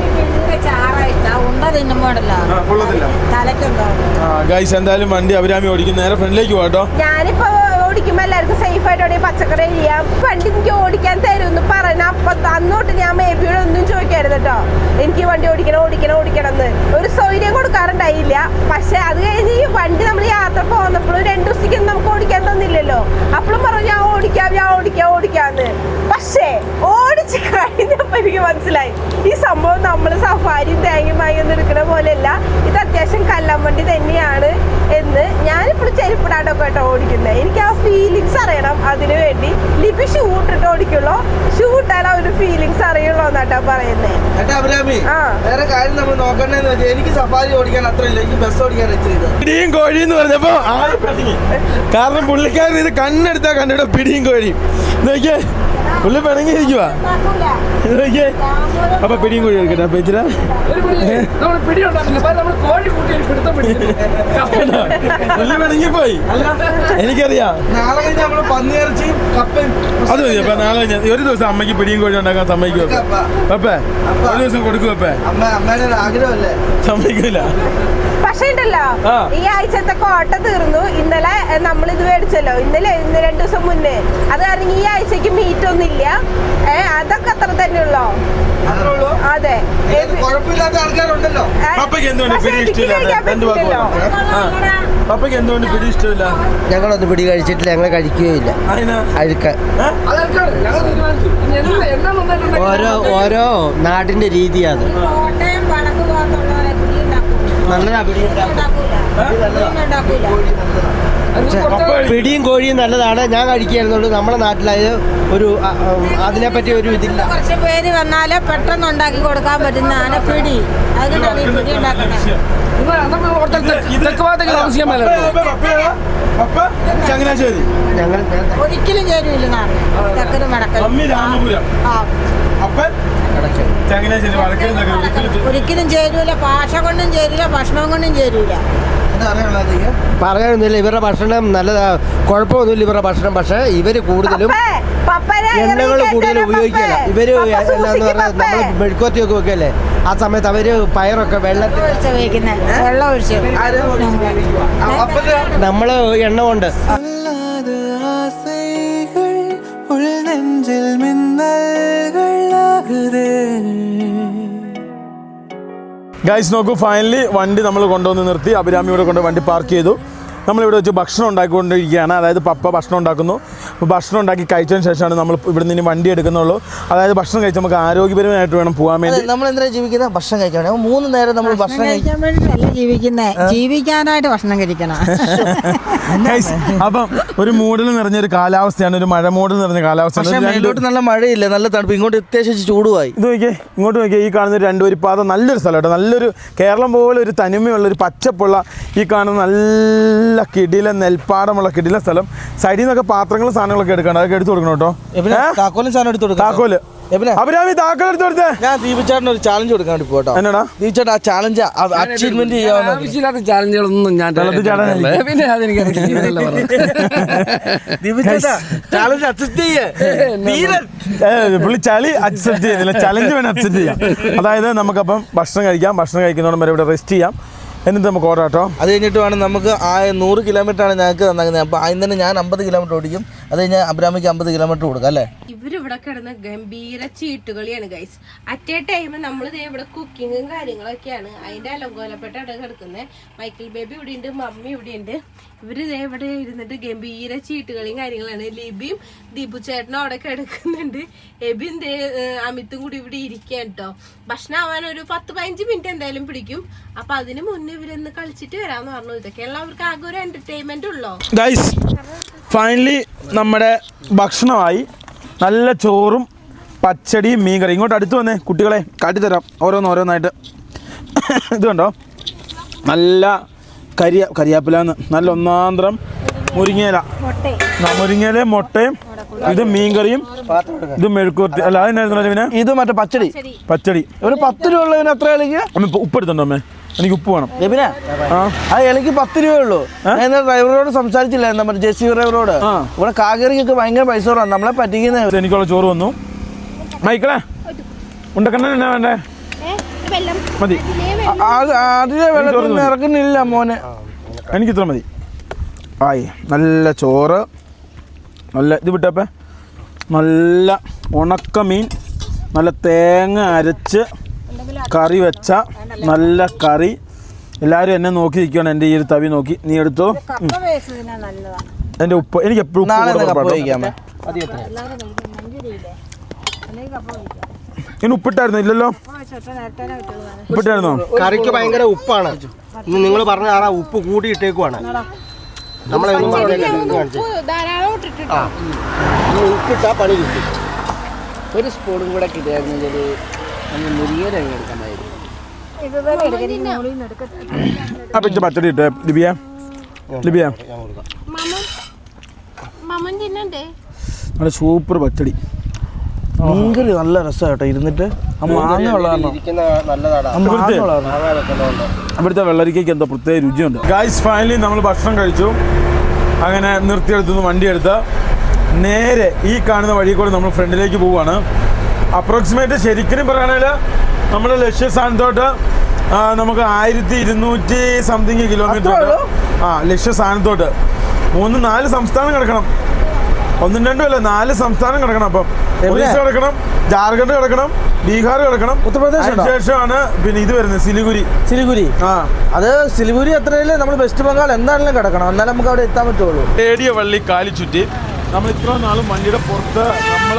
ഗൈസ് എന്തായാലും വണ്ടി അഭിരാമി ഓടിക്കും നേരെ ഫ്രണ്ടിലേക്ക് പോകട്ടോ ഞാനിപ്പോ ഓടിക്കുമ്പോ എല്ലാവർക്കും സേഫ് ആയിട്ട് ഓടി പച്ചക്കറി ചെയ്യാം വണ്ടി എനിക്ക് ഓടിക്കാൻ തരും എന്ന് പറഞ്ഞ അപ്പൊ അന്നോട്ട് ഞാൻ മേബിയോട് ഒന്നും ചോദിക്കായിരുന്നു കേട്ടോ എനിക്ക് വണ്ടി ഓടിക്കണം ഓടിക്കണം ഓടിക്കണം എന്ന്. ഒരു സൗകര്യം കൊടുക്കാറുണ്ടായില്ല. പക്ഷെ അത് കഴിഞ്ഞ് ഈ വണ്ടി നമ്മൾ യാത്ര പോകുന്നപ്പോഴും രണ്ടു ദിവസത്തേക്ക് നമുക്ക് ഓടിക്കാൻ തന്നില്ലല്ലോ. അപ്പോഴും പറഞ്ഞു ഞാൻ ഓടിക്കാം ഞാൻ ഓടിക്കാം ഓടിക്കാന്ന് പക്ഷേ ഓടിച്ച് കഴിഞ്ഞപ്പോ എനിക്ക് മനസ്സിലായി. ഈ സംഭവം നമ്മൾ സഫാരി തേങ്ങയും വാങ്ങിയൊന്നും എടുക്കുന്ന പോലെയല്ല. ഇത് അത്യാവശ്യം കല്ലം വണ്ടി തന്നെയാണ് എന്ന്. ഞാനിപ്പോഴും ചെരുപ്പിടാണ്ടൊക്കെ കേട്ടോ ഓടിക്കുന്നത് എനിക്ക് ആ ഫീലിങ്സ് അറിയണം അതിനു വേണ്ടി. ലിപി ഷൂ ഇട്ടിട്ട് ഓടിക്കുള്ളൂ? ഷൂ ഇട്ടാൽ ആ ഒരു ഫീലിങ്സ് അറിയുള്ളൂ എന്നാട്ടാ പറയുന്നത്. വേറെ കാര്യം നമ്മൾ നോക്കണ്ടെന്ന് വെച്ചാൽ എനിക്ക് സഫാരി ഓടിക്കാൻ അത്ര ഇല്ല. എനിക്ക് ബസ് ഓടിക്കാൻ പിടിയും കോഴി എന്ന് പറഞ്ഞപ്പോ കാരണം പുള്ളിക്കാരൻ ഇത് കണ്ണെടുത്താ കണ്ടിട പിടിയും കോഴി നോക്കിയേ. പുള്ളി നോക്കിയേ അപ്പൊ പിടിയും കൂടി എടുക്കട്ടെ അപ്പൊ ഇച്ചിരി. പുള്ളി പിണങ്ങിപ്പോയി. എനിക്കറിയാം. അത് മതി അപ്പൊ നാളെ കഴിഞ്ഞാൽ ഒരു ദിവസം അമ്മയ്ക്ക് പിടിയും കോഴി ഉണ്ടാക്കാൻ സമ്മതിക്കും അപ്പേ. ഒരു ദിവസം കൊടുക്കും അപ്പേ. അമ്മ പക്ഷേ ഉണ്ടല്ലോ ഈ ആഴ്ചത്തെ കോട്ട തീർന്നു. ഇന്നലെ നമ്മൾ ഇത് മേടിച്ചല്ലോ. ഇന്നലെ ഇന്ന് രണ്ടു ദിവസം മുന്നേ. അത് കാരണം ഈ ആഴ്ചക്ക് മീറ്റ് ഒന്നും ഇല്ല ഏഹ് അതൊക്കെ അത്ര തന്നെ ഉള്ളോ? അതെ. പപ്പയ്ക്ക് എന്തുകൊണ്ട് പിടി ഇഷ്ടമില്ല? ഞങ്ങളൊന്നും പിടി കഴിച്ചിട്ടില്ല. ഞങ്ങൾ കഴിക്കുകയില്ല. അഴുക്ക. ഓരോ ഓരോ നാടിന്റെ രീതിയാണ് കോട്ടയം വടക്ക് ഭാഗത്തുള്ളവരെ പിടി ഉണ്ടാക്കൂല നല്ലതാ പിടി പിടി ഉണ്ടാക്കൂല അത് പപ്പ കുറച്ച് പിടിയും കോഴിയും നല്ലതാണ്. ഞാൻ കഴിക്കുകയായിരുന്നുള്ളൂ. നമ്മുടെ നാട്ടിലായത് ഒരു അതിനെ പറ്റി അതിനെപ്പറ്റി ഒരു ഇതില്ല. കുറച്ച് പേര് വന്നാൽ പെട്ടെന്ന് ഉണ്ടാക്കി കൊടുക്കാൻ പറ്റുന്നതാണ് പിടി. അതിനാണ് ഉണ്ടാക്കുന്നത് ചങ്ങനാശ്ശേരി. ഞങ്ങൾ ഒരിക്കലും ചേരുമില്ല നാട് തെക്കനും വടക്കനും. രാമപുരം. അപ്പൻ? തെക്കനും ഒരിക്കലും ചേരൂല ഭാഷ കൊണ്ടും ചേരൂല ഭക്ഷണം കൊണ്ടും ചേരൂല. പറയാനൊന്നുമില്ല ഇവരുടെ ഭക്ഷണം നല്ലതാ കുഴപ്പമൊന്നുമില്ല ഇവരുടെ ഭക്ഷണം പക്ഷെ ഇവർ കൂടുതലും എണ്ണകൾ കൂടുതലും ഉപയോഗിക്കില്ല ഇവർ എന്താന്ന് പറഞ്ഞാൽ നമ്മൾ മെഴുക്കോത്തിയൊക്കെ വെക്കല്ലേ ആ സമയത്ത് അവർ പയറൊക്കെ വെള്ളത്തിൽ നമ്മൾ എണ്ണ കൊണ്ട് ഉൾനെഞ്ചിൽ ഗൈസ് നോക്കൂ ഫൈനലി വണ്ടി നമ്മൾ കൊണ്ടുവന്ന് നിർത്തി. അഭിരാമി ഇവിടെ കൊണ്ട് വണ്ടി പാർക്ക് ചെയ്തു. നമ്മളിവിടെ വെച്ച് ഭക്ഷണം ഉണ്ടാക്കിക്കൊണ്ടിരിക്കുകയാണ്. അതായത് പപ്പ ഭക്ഷണം ഉണ്ടാക്കുന്നു. അപ്പോൾ ഭക്ഷണം ഉണ്ടാക്കി കഴിച്ചതിന് ശേഷമാണ് നമ്മൾ ഇവിടെ നിന്ന് വണ്ടി എടുക്കുന്നുള്ളൂ. അതായത് ഭക്ഷണം കഴിച്ച് നമുക്ക് ആരോഗ്യപരമായിട്ട് വേണം പോകാൻ വേണ്ടി. നമ്മൾ എന്തിനാ ജീവിക്കുന്നത്? ഭക്ഷണം കഴിക്കണം മൂന്ന് നേരം നമ്മൾ ഭക്ഷണം കഴിക്കും കഴിക്കാൻ വേണ്ടിയിട്ടല്ല ജീവിക്കുന്നേ? ജീവിക്കാനായിട്ട് ഭക്ഷണം കഴിക്കണം. അപ്പം ഒരു മൂടൽ നിറഞ്ഞ ഒരു കാലാവസ്ഥയാണ്. ഒരു മഴ മൂടൽ നിറഞ്ഞ കാലാവസ്ഥയാണ്. നല്ല മഴയില്ല. നല്ല തണുപ്പ്. ഇങ്ങോട്ട് അത്യാവശ്യം ചൂടുമായി. ഇത് നോക്കിയേ ഇങ്ങോട്ട് നോക്കിയേ ഈ കാണുന്ന ഒരു രണ്ടുപേരി പാത നല്ലൊരു സ്ഥലം കേട്ടോ. നല്ലൊരു കേരളം പോലെ ഒരു തനിമയുള്ള ഒരു പച്ചപ്പുള്ള ഈ കാണുന്ന നല്ല കിടില നെൽപ്പാടമുള്ള കിടില സ്ഥലം. സൈഡിൽ നിന്നൊക്കെ പാത്രങ്ങളും സാധനങ്ങളൊക്കെ എടുക്കണം. അതൊക്കെ എടുത്തു കൊടുക്കണം കേട്ടോ? താക്കോലും സാധനം എടുത്തു കൊടുക്കാം താക്കോൽ. അഭിരാമി താക്കോൽ എടുത്തു കൊടുത്തേ. ഞാൻ ദീപിച്ചേട്ടന് ഒരു ചാലഞ്ച് കൊടുക്കാൻ വേണ്ടി പോട്ടോ. എന്നടാ? ദീപിച്ചേട്ടൻ ആ ചാലഞ്ച് അച്ചീവ്മെന്റ് ആവശ്യമില്ലാത്ത ചാലഞ്ചുകളൊന്നും ഞാൻ. പിന്നെ അതെനിക്ക് ചാലഞ്ച് അക്സെപ്റ്റ് ചെയ്യേ. വീരൻ ഏ, പുള്ളി ചളി അക്സെപ്റ്റ് ചെയ്യുന്നില്ല ചലഞ്ച് വേണം അക്സെപ്റ്റ് ചെയ്യാം. അതായത് നമുക്കപ്പം ഭക്ഷണം കഴിക്കാം. ഭക്ഷണം കഴിക്കുന്നതോടെ വരെ ഇവിടെ റെസ്റ്റ് ചെയ്യാം. എന്നിട്ട് നമുക്ക് ഓടാം കേട്ടോ അത് കഴിഞ്ഞിട്ട് വേണം നമുക്ക് ആ നൂറ് കിലോമീറ്റർ ആണ് ഞങ്ങൾക്ക് തന്നേക്കുന്നത്. അപ്പോൾ അതിന് തന്നെ ഞാൻ അമ്പത് കിലോമീറ്റർ ഓടിക്കും. അത് കഴിഞ്ഞാൽ അബ്രാമിക്ക് അമ്പത് കിലോമീറ്റർ കൊടുക്കാം അല്ലേ? ഇവരിവിടെ കിടന്ന് ഗംഭീര ചീട്ടുകളിയാണ് ഗൈസ് അറ്റ് എ ടൈം നമ്മൾ ഇവിടെ കുക്കിങ്ങും കാര്യങ്ങളൊക്കെയാണ്. അതിന്റെ അലങ്കോലപ്പെട്ടാണ് കിടക്കുന്നത് മൈക്കിൾ ബേബി ഇവിടെ ഉണ്ട് മമ്മി ഇവിടെ ഉണ്ട്. ഇവർ ദേ ഇവിടെ ഇരുന്നിട്ട് ഗംഭീര ചീട്ടുകളിയും കാര്യങ്ങളാണ്. ലിബിയും ദീപു ചേട്ടനും അവിടെ കിടക്കുന്നുണ്ട്. എബിയും ദേ അമിത്തും കൂടി ഇവിടെ ഇരിക്കാൻ കേട്ടോ ഭക്ഷണം ആവാൻ ഒരു പത്ത് പതിനഞ്ച് മിനിറ്റ് എന്തായാലും പിടിക്കും. അപ്പൊ അതിന് മുന്നേ ഇവരൊന്ന് കളിച്ചിട്ട് വരാന്ന് പറഞ്ഞു. ഇതൊക്കെ അവർക്ക് ആകെ ഒരു എന്റർടൈൻമെന്റ് ഉള്ളോ? ഗൈസ് ഫൈനലി നമ്മുടെ ഭക്ഷണമായി. നല്ല ചോറും പച്ചടിയും മീൻ മീൻകറി. ഇങ്ങോട്ട് അടുത്ത് വന്നേ കുട്ടികളെ. കാട്ടിത്തരാം ഓരോന്ന് ഓരോന്നായിട്ട്. ഇതുണ്ടോ കണ്ടോ? നല്ല കരിയ കരിയാപ്പിലാന്ന്. നല്ല ഒന്നാന്തരം മുരിങ്ങയില. മുരിങ്ങേല മുരിങ്ങയില മുട്ടയും ഇത് മീൻകറിയും ഇത് മെഴുക്കൂർത്തി അല്ല അതിനായിരുന്നു പിന്നെ ഇത് മറ്റേ പച്ചടി. പച്ചടി. ഒരു പത്ത് രൂപ ഉള്ളതിന് എത്ര ഉപ്പ് എടുത്തുണ്ടോ അമ്മേ? എനിക്ക് ഉപ്പ് വേണം. രബിന ആ. എനിക്ക് ഇലക്ക് പത്ത് രൂപയേ ഉള്ളൂ ഞാൻ ഡ്രൈവറോട് സംസാരിച്ചില്ല നമ്മുടെ ജെ സി ഡ്രൈവറോട്. ഇവിടെ കാകേറിക്കൊക്കെ ഭയങ്കര പൈസ കുറവാണ് നമ്മളെ പറ്റിക്കുന്നത് ഇത് എനിക്കുള്ള ചോറ് വന്നു. മൈക്കിളെ ഉണ്ടക്കണ്ണൻ എന്നാ വേണ്ടേ? മതി. അതിലെ വെള്ളത്തിൽ ഇറക്കുന്നില്ല മോനെ. എനിക്ക് ഇത്ര മതി. ആയി നല്ല ചോറ്. നല്ല ഇത് വിട്ടപ്പേ. നല്ല ഉണക്കമീൻ നല്ല തേങ്ങ അരച്ച് കറി വെച്ച നല്ല കറി. എല്ലാവരും എന്നെ നോക്കി നിൽക്കുകയാണ് എന്റെ ഈ ഒരു തവി നോക്കി. നീ എടുത്തോ? എന്റെ ഉപ്പ്. എനിക്ക് എപ്പോഴും ഉപ്പിട്ടായിരുന്നു? ഇല്ലല്ലോ. ഉപ്പിട്ടായിരുന്നോ? കറിക്ക് ഭയങ്കര ഉപ്പാണ്. നിങ്ങൾ പറഞ്ഞ ആ ഉപ്പ് കൂടി ഇട്ടേക്കുവാണ് നമ്മളെ ഉപ്പിട്ടാ പണി കിട്ടി. ഒരു സ്പൂണും കൂടെ കിട്ടുകയായിരുന്നെങ്കിൽ ആ പിച്ച പച്ചടി ഇട്ടേ ലിബിയ? ലിബിയ? നല്ല സൂപ്പർ പച്ചടി. ഭയങ്കര നല്ല രസമായിട്ടോ കേട്ടോ ഇരുന്നിട്ട്. ആ മാങ്ങ ഇവിടുത്തെ വെള്ളരിക്കയ്ക്ക് എന്തോ പ്രത്യേക രുചിയുണ്ട്. ഗായ്സ് ഫൈനലി നമ്മൾ ഭക്ഷണം കഴിച്ചു. അങ്ങനെ നിർത്തിയെടുത്തു വണ്ടി എടുത്ത് നേരെ ഈ കാണുന്ന വഴി കൂടെ നമ്മൾ ഫ്രണ്ടിലേക്ക് പോവുകയാണ് അപ്രോക്സിമേറ്റ് ശരിക്കും പറയുകയാണെങ്കിൽ നമ്മൾ ലക്ഷ്യസ്ഥാനത്തോട്ട് നമുക്ക് ആയിരത്തി ഇരുന്നൂറ്റി സംതിങ് കിലോമീറ്റർ ആ ലക്ഷ്യസ്ഥാനത്തോട്ട് മൂന്ന് നാല് സംസ്ഥാനം കിടക്കണം. ഒന്നും രണ്ടും അല്ല നാല് സംസ്ഥാനം കിടക്കണം അപ്പം. ഒറീസ കിടക്കണം ജാർഖണ്ഡ് കിടക്കണം ബീഹാർ കിടക്കണം. ഉത്തർപ്രദേശ്? ശേഷമാണ് പിന്നെ ഇത് വരുന്നത് സിലിഗുരി. സിലിഗുരി? ആ. അത് സിലിഗുരി അത്രയല്ലേ നമ്മൾ വെസ്റ്റ് ബംഗാൾ എന്താണെങ്കിലും കിടക്കണം. എന്നാലും നമുക്ക് അവിടെ എത്താൻ പറ്റുള്ളൂ. ഏടിയ വള്ളി കാലി ചുറ്റി നമ്മൾ ഇത്ര നാളും വണ്ടിയുടെ പുറത്ത് നമ്മൾ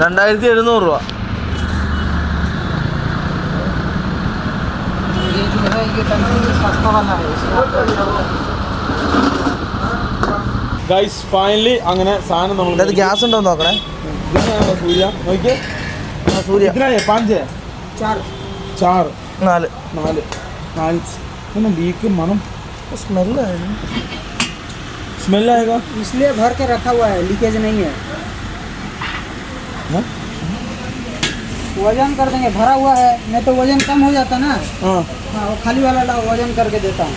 രണ്ടായിരത്തി എഴുന്നൂറ് രൂപ ये जो है ये कंपनी सस्ता वाला है ഗൈസ് ഫൈനലി അങ്ങനെ സാധനം നമ്മൾ ഇതിനകത്ത് ഗ്യാസ് ഉണ്ടോ എന്ന് നോക്കണേ ഇതിനാണോ സൂര്യ നോക്കിയേ ആ, സൂര്യ कितना है पाँच है चार चार നാല് നാല് നാല് പിന്നെ വീക്ക് മണം സ്മെല്ലായിരുന്നു स्मेल आएगा इसलिए भर के रखा हुआ है लीकेज नहीं है हाँ? वजन कर देंगे भरा हुआ है नहीं तो वजन कम हो जाता ना हाँ हाँ वो खाली वाला ला- वजन करके देता हूँ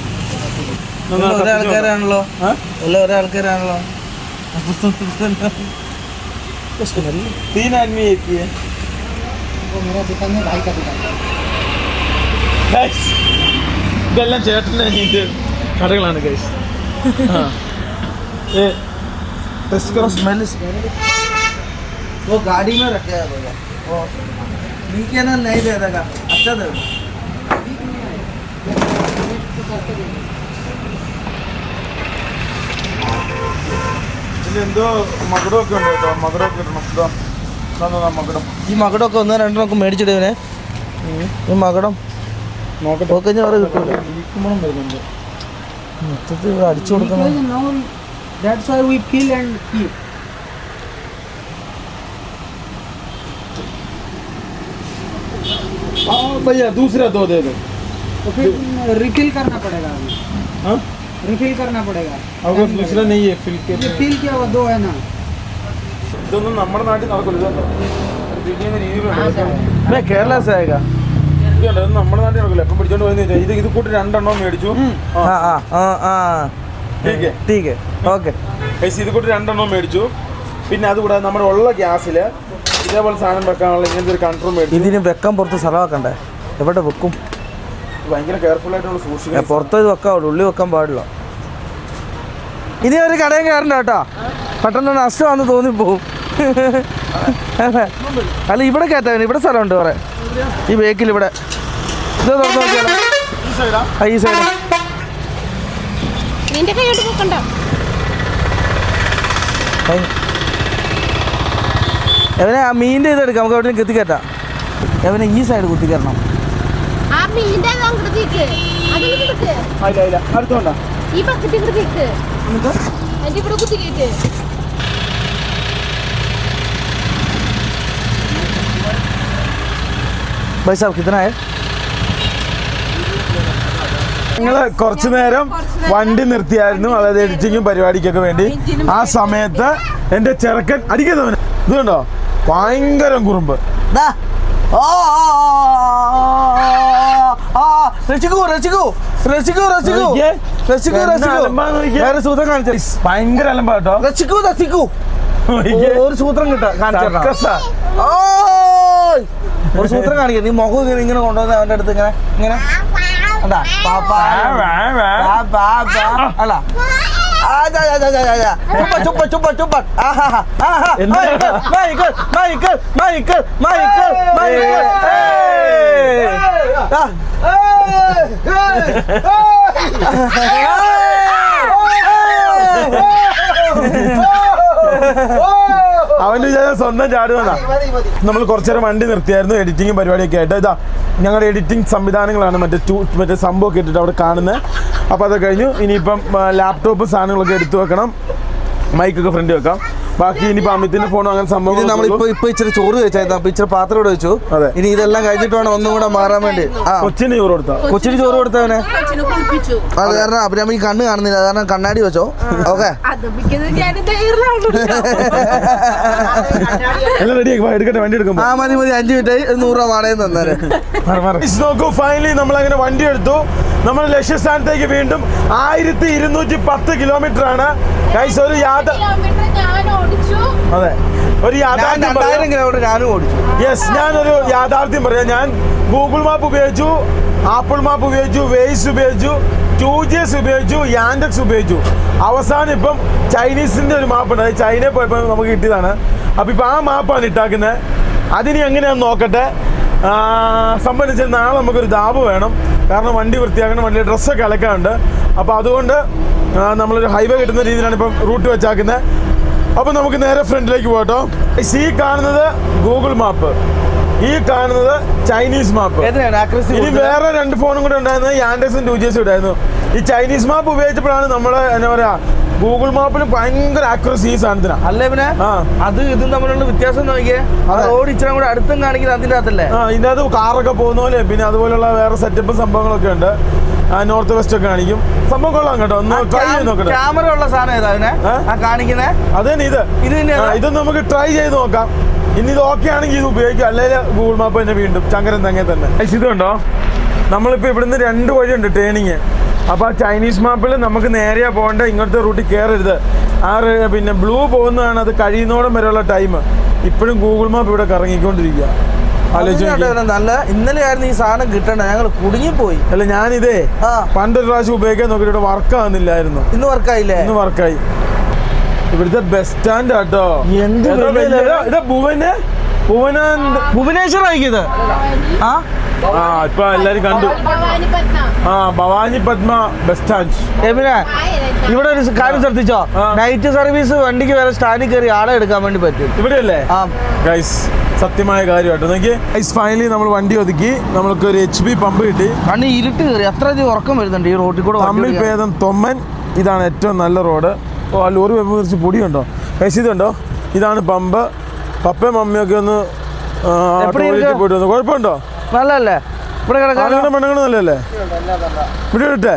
എല്ലാം ഒരേ ആൾക്കാരാണല്ലോ हाँ? എല്ലാം ഒരേ ആൾക്കാരാണല്ലോ तीन आदमी एक ही है वो मेरा दुकान है भाई का दुकान है ഗൈസ് ഇതെല്ലാം ചേട്ടൻ്റെ ഇത് കടകളാണ് ഗൈസ് स्मेल वो गाड़ी में रखे है भैया वो नीचे ना नहीं दे देगा अच्छा दे എന്തോ മകുടമൊക്കെ ഉണ്ട് കേട്ടോ മകുടമൊക്കെ ഇടണം ഇതാ ഇതാ മകുടം ഈ മകടമൊക്കെ ഒന്ന് രണ്ടെണ്ണമൊക്കെ മേടിച്ചിടുവനെ ഈ മകടം നോക്കട്ടെ പോയി കഴിഞ്ഞാൽ അവിടെ കിട്ടൂല വീക്കുമ്പോഴും വരുന്നുണ്ട് മൊത്തത്തിൽ ഇവിടെ അടിച്ചു കൊടുക്കണം Because now that's why we peel भैया दूसरा दो दे दो तो फिर रिफिल करना पड़ेगा अभी हाँ रिफिल करना पड़ेगा अगर दूसरा नहीं है फिर के ये फिल किया हुआ दो है ना ഇതൊന്നും നമ്മുടെ നാട്ടിൽ നടക്കില്ല ഇതുണ്ടോ പിടിക്കുന്ന രീതിയിലുണ്ട് मैं केरला से आएगा ഇതുണ്ട് ഇത് നമ്മുടെ നാട്ടിൽ നടക്കില്ല എപ്പം പിടിച്ചോണ്ട് പോയെന്ന് വെച്ചാൽ ഇത് ഇത് കൂട്ടി രണ്ടെണ്ണം മേടിച്ചു ആ हाँ हाँ हाँ हाँ ठीक है ठीक है ओके ഗൈസ് ഇത് കൂട്ടി രണ്ടെണ്ണം മേടിച്ചു പിന്നെ അതുകൂടാതെ നമ്മുടെ ഉള്ള ഗ്യാസിൽ ഇതേപോലെ സാധനം വെക്കാനുള്ള ഇങ്ങനത്തെ ഒരു കൺട്രോൾ മേടിച്ചു. ഇതിന് വെക്കാൻ പുറത്ത് സ്ഥലമാക്കണ്ടേ? എവിടെ വെക്കും? ഭയങ്കര കെയർഫുൾ ആയിട്ട് സൂക്ഷിക്കുക പുറത്ത് ഇത് വെക്കാവുള്ളൂ ഉള്ളി വെക്കാൻ പാടില്ല. ഇനി ഒരു കടയും കയറണ്ട കേട്ടോ. പെട്ടെന്ന് നഷ്ടമാണെന്ന് തോന്നിപ്പോവും അല്ല? ഇവിടെ കയറ്റാൻ ഇവിടെ സ്ഥലമുണ്ട് പറയാ ഈ ബേക്കിൽ ഇവിടെ. ഇത് തുറന്ന് നോക്കിയാലോ? ഈ സൈഡാ ആ, ഈ സൈഡ് നിന്റെ കൈയോട്ട് പോക്കണ്ട എവനെ ആ മീൻ്റെ ഇത് എടുക്കാം നമുക്ക് എവിടെയും കുത്തിക്കയറ്റാം എവനെ ഈ സൈഡ് കുത്തിക്കയറണം ആ മീനിന്റെ അങ്ങോട്ട് തീക്ക് അതിങ്ങോട്ട് കിട്ട് ഇല്ല ഇല്ല അടുത്തോണ്ടാ ഈ ബക്കറ്റ് ഇങ്ങോട്ട് തീക്ക് എന്റെ ഇവിടെ കുത്തിക്കേറ്റ് भाई साहब कितना है ഞങ്ങൾ കുറച്ചു നേരം വണ്ടി നിർത്തിയായിരുന്നു അതായത് എഡിറ്റിങ്ങും പരിപാടിക്കൊക്കെ വേണ്ടി ആ സമയത്ത് എൻ്റെ ചെറുക്കൻ അടിക്കുന്നവന് ഇത് കണ്ടോ ഭയങ്കര കുറുമ്പ്. ഭയങ്കര അലമ്പാ കേട്ടോ. രക്ഷിക്കൂ രസിക്കൂ നോക്കിയേ. ഒരു സൂത്രം കിട്ടാ കാണിച്ചു. ഒരു സൂത്രം കാണിക്കാം. നീ മുഖം ഇങ്ങനെ ഇങ്ങനെ കൊണ്ടുവന്ന് അവന്റെ അടുത്ത് ഇങ്ങനെ ഇങ്ങനെ. കണ്ടാ? പാ, പാ, വാ, വാ, വാ. പാ, പാ, പാ. അല്ല. ആ, ജാ, ജാ, ജാ, ജാ, ജാ. ചുപ്പ, ചുപ്പ, ചുപ്പ, ചുപ്പ. ആഹാ, ആഹാ. എന്താ? അവന്റെ വിചാരം സ്വന്തം മതി നമ്മൾ കുറച്ചേരം വണ്ടി നിർത്തിയായിരുന്നു എഡിറ്റിങ്ങും പരിപാടിയൊക്കെ ആയിട്ട്. ഇതാ ഞങ്ങളുടെ എഡിറ്റിംഗ് സംവിധാനങ്ങളാണ് മറ്റേ ടൂ മറ്റേ സംഭവമൊക്കെ ഇട്ടിട്ട് അവിടെ കാണുന്നത്. അപ്പോൾ അത് കഴിഞ്ഞു. ഇനിയിപ്പം ലാപ്ടോപ്പ് സാധനങ്ങളൊക്കെ എടുത്തു വെക്കണം. മൈക്കൊക്കെ ഫ്രണ്ട് വെക്കാം. ബാക്കി ഇനി അമിത്തിന്റെ ഫോണും അങ്ങനെ ഇനി സംഭവം നമ്മളിപ്പോ ഇപ്പൊ ഇച്ചിരി ചോറ് കഴിച്ചായിരുന്നു അപ്പൊ ഇച്ചിരി പാത്രം ഇവിടെ വെച്ചു. അതെ. ഇനി ഇതെല്ലാം കഴിഞ്ഞിട്ട് വേണം ഒന്നും കൂടെ മാറാൻ വേണ്ടി. കൊച്ചിന് ചോറ് കൊടുത്താ. കൊച്ചിന് ചോറ് കൊടുത്തവനെ കൊച്ചിനെ കുളിപ്പിച്ചു. അത് കാരണം അഭിരാമി കണ്ണ് കാണുന്നില്ല. അത് കാരണം കണ്ണാടി വെച്ചോ. ഓക്കെ. എടുക്കട്ടെ വണ്ടി ആ മതി മതി. അഞ്ച് മിനിറ്റ് നൂറ് രൂപ വാടകയും Guys, നോക്കൂ ഫൈനലി നമ്മൾ അങ്ങനെ വണ്ടി എടുത്തു. നമ്മൾ ലക്ഷ്യസ്ഥാനത്തേക്ക് വീണ്ടും ആയിരത്തി ഇരുന്നൂറ്റി പത്ത് കിലോമീറ്റർ ആണ് ഗൈസ് ഒരു യാത്ര ഞാൻ ഓടിച്ചു. അതെ. ഒരു യാഥാർത്ഥ്യം രണ്ടായിരം പറയാം. കിലോമീറ്റർ ഞാനും ഓടിച്ചു. യെസ് ഞാനൊരു യാഥാർത്ഥ്യം പറയാം. ഞാൻ ഗൂഗിൾ മാപ്പ് ഉപയോഗിച്ചു ആപ്പിൾ മാപ്പ് ഉപയോഗിച്ചു വേസ് ഉപയോഗിച്ചു ടു ജിഎസ് ഉപയോഗിച്ചു യാൻഡക്സ് ഉപയോഗിച്ചു. അവസാനം ഇപ്പം ചൈനീസിന്റെ ഒരു മാപ്പ് ഉണ്ട്. അത് ചൈനയിൽ പോയപ്പോൾ നമുക്ക് കിട്ടിയതാണ്. അപ്പം ഇപ്പം ആ മാപ്പാണ് ഇട്ടാക്കുന്നത്. അതിനി എങ്ങനെയാന്ന് നോക്കട്ടെ. സംബന്ധിച്ച് നാളെ നമുക്കൊരു ദാബ് വേണം. കാരണം വണ്ടി വൃത്തിയാക്കണം വണ്ടി ഡ്രസ്സൊക്കെ അലക്കാനുണ്ട്. അപ്പോൾ അതുകൊണ്ട് നമ്മളൊരു ഹൈവേ കിട്ടുന്ന രീതിയിലാണ് ഇപ്പം റൂട്ട് വെച്ചാക്കുന്നത്. അപ്പോൾ നമുക്ക് നേരെ ഫ്രണ്ടിലേക്ക് പോകട്ടോ ഈ കാണുന്നത് ഗൂഗിൾ മാപ്പ്. ഈ കാണുന്നത് ചൈനീസ് മാപ്പ്. ഇനി വേറെ രണ്ട് ഫോണും കൂടെ ഉണ്ടായിരുന്നു ആൻഡേഴ്സും ടു ജിഎസും ഉണ്ടായിരുന്നു. ഈ ചൈനീസ് മാപ്പ് ഉപയോഗിച്ചപ്പോഴാണ് നമ്മൾ എന്താ പറയാ ഗൂഗിൾ മാപ്പിൽ ഭയങ്കര ആക്യുറസി ഈ സാധനത്തിനാ. അല്ലേ പിന്നെ? ആ. അത് ഇതും തമ്മിലുള്ള വ്യത്യാസം നോക്കിയേ. റോഡ് ഇച്ചിരി കൂടെ അടുത്തും കാണിക്കുന്നത് അതിന്റെ അകത്തല്ലേ ആ ഇതിനകത്ത് കാറൊക്കെ പോകുന്ന പോലെ പിന്നെ അതുപോലുള്ള വേറെ സെറ്റപ്പും സംഭവങ്ങളൊക്കെ ഉണ്ട്. നോർത്ത് വെസ്റ്റ് ഒക്കെ കാണിക്കും. സംഭവം കൊള്ളാം കേട്ടോ. ഒന്ന് ട്രൈ ചെയ്ത് നോക്കട്ടെ. ക്യാമറ ഉള്ള സാധനം ഏതാ? ആ കാണിക്കുന്നേ? അത് തന്നെ ഇത്. ഇത് ഇത് നമുക്ക് ട്രൈ ചെയ്ത് നോക്കാം. ഇനി ഇത് ഓക്കെ ആണെങ്കിൽ ഇത് ഉപയോഗിക്കാം. അല്ലെങ്കിൽ ഗൂഗിൾ മാപ്പ് തന്നെ വീണ്ടും. ചങ്കരൻ തങ്ങേ തന്നെ. ഇതുണ്ടോ നമ്മളിപ്പോൾ ഇവിടുന്ന് രണ്ട് വഴിയുണ്ട് ട്രെയിനിങ് അപ്പോൾ ആ ചൈനീസ് മാപ്പിൽ നമുക്ക് നേരെയാ പോകേണ്ട ഇങ്ങനത്തെ റൂട്ടിൽ കയറരുത് ആ പിന്നെ ബ്ലൂ പോകുന്നതാണ് അത് കഴിയുന്നോടം വരെയുള്ള ടൈം ഇപ്പോഴും ഗൂഗിൾ മാപ്പ് ഇവിടെ കറങ്ങിക്കൊണ്ടിരിക്കുക. നല്ല ഇന്നലെ ആയിരുന്നു ഈ സാധനം കിട്ടണ്ട ഞങ്ങൾ കുടുങ്ങിപ്പോയി. അല്ല ഞാനിതേ. പണ്ടൊരു പ്രാവശ്യം ഉപയോഗിക്കാൻ നോക്കിയിട്ട് ഇവിടെ വർക്ക് ആവുന്നില്ലായിരുന്നു. ഇന്ന് വർക്കായില്ലേ ഇന്ന് വർക്കായി ഇവിടുത്തെ ബസ് സ്റ്റാൻഡ് ഇതാ ഭുവന് ഭുവനാന്ത് ഭുവനേശ്വർ ആയിക്കത് ആ. ആ ഇപ്പൊ എല്ലാരും കണ്ടു. ആ ഭവാനി പത്മ ബസ് സ്റ്റാൻഡ് എബിനെ ഇവിടെ ഒരു കാര്യം ശ്രദ്ധിച്ചോ? നൈറ്റ് സർവീസ് വണ്ടിക്ക് വേറെ സ്റ്റാൻഡിൽ കയറി ആളെ എടുക്കാൻ വേണ്ടി പറ്റും. ഇവിടെയല്ലേ? ആ. ഗൈസ് സത്യമായ കാര്യമായിട്ട്. നോക്കി ഗൈസ് ഫൈനലി നമ്മൾ വണ്ടി ഒതുക്കി. നമ്മൾക്ക് ഒരു എച്ച് പി പമ്പ് കിട്ടി. കണ്ണി ഇരുട്ട് കയറി. എത്ര അധികം ഉറക്കം വരുന്നുണ്ട് ഈ റോഡിൽ കൂടെ വണ്ടി തമ്മിൽ. ഭേദം തൊമ്മൻ. ഇതാണ് ഏറ്റവും നല്ല റോഡ്. ഓ ആ ലോറി പമ്പ് കുറച്ച് പൊടിയുണ്ടോ? ഗൈസ് ഇതുണ്ടോ? ഇതാണ് പമ്പ് പപ്പയും മമ്മിയൊക്കെ ഒന്ന് പോയിട്ട് വന്നു. കുഴപ്പമുണ്ടോ? നല്ലല്ലേ ഇവിടെ നല്ലല്ലേ ഇവിടെ ഇട്ടേ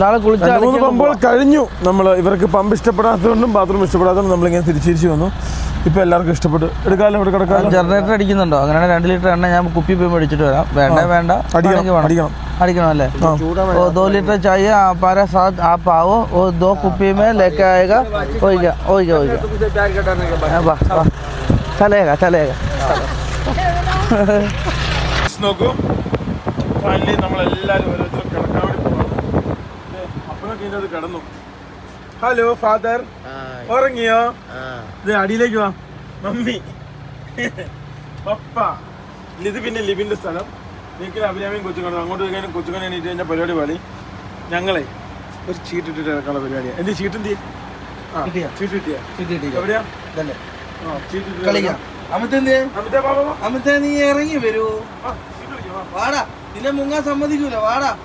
നാളെ കുളിച്ചാൽ മൂന്ന് പമ്പുകൾ കഴിഞ്ഞു. നമ്മൾ ഇവർക്ക് പമ്പ് ഇഷ്ടപ്പെടാത്തതുകൊണ്ടും ബാത്റൂം ഇഷ്ടപ്പെടാത്തതുകൊണ്ടും നമ്മളിങ്ങനെ തിരിച്ചിരിച്ച് വന്നു. ഇപ്പോൾ എല്ലാവർക്കും ഇഷ്ടപ്പെട്ടു. എടുക്കാമല്ലോ ഇവിടെ കിടക്കാം ജനറേറ്റർ അടിക്കുന്നുണ്ടോ? അങ്ങനെയാണെങ്കിൽ രണ്ട് ലിറ്റർ എണ്ണ ഞാൻ കുപ്പി പോയി മേടിച്ചിട്ട് വരാം. വേണ്ട വേണ്ട. അടിക്കണം അടിക്കണം. അല്ലേ ദോ ലിറ്റർ ചായ ആപ്പാര സാത് ആപ്പാവോ ഓ ദോ കുപ്പിമേ ലേക്കായക ഓയിക്ക ഓയിക്ക ഓയിക്ക ചലേക ചലേക നോക്കൂ. ഫൈനലി നമ്മളെല്ലാവരും ഓരോരുത്തരും കിടക്കാൻ വേണ്ടി പോവാണ്. അപ്പോഴൊക്കെ അത് കിടന്നു. ഹലോ ഫാദർ ഉറങ്ങിയോ? ഇത് അടിയിലേക്ക് വാ. മമ്മി. പപ്പ. ഇത് പിന്നെ ലിബിന്റെ സ്ഥലം. നിങ്ങൾക്ക് അഭിരാമിയും കൊച്ചുകണ അങ്ങോട്ട് കഴിഞ്ഞാൽ കൊച്ചുകണ എണീറ്റ് കഴിഞ്ഞാൽ പരിപാടി പാടി ഞങ്ങളെ ഒരു ചീട്ട് ഇട്ടിട്ട് ഇറക്കാനുള്ള പരിപാടിയാണ് എന്ത് ചീട്ട് എന്ത്? ചെയ്യും? ആ കിട്ടിയോ? ചീട്ട് കിട്ടിയാ. എവിടെയാ? ചീട്ട് കളിക്കാം. അമിത എന്തേ അമിതാ നീ ഇറങ്ങി വരൂ. വാടാ. നിന്നെ മുങ്ങാൻ സമ്മതിക്കൂല. വാടാ.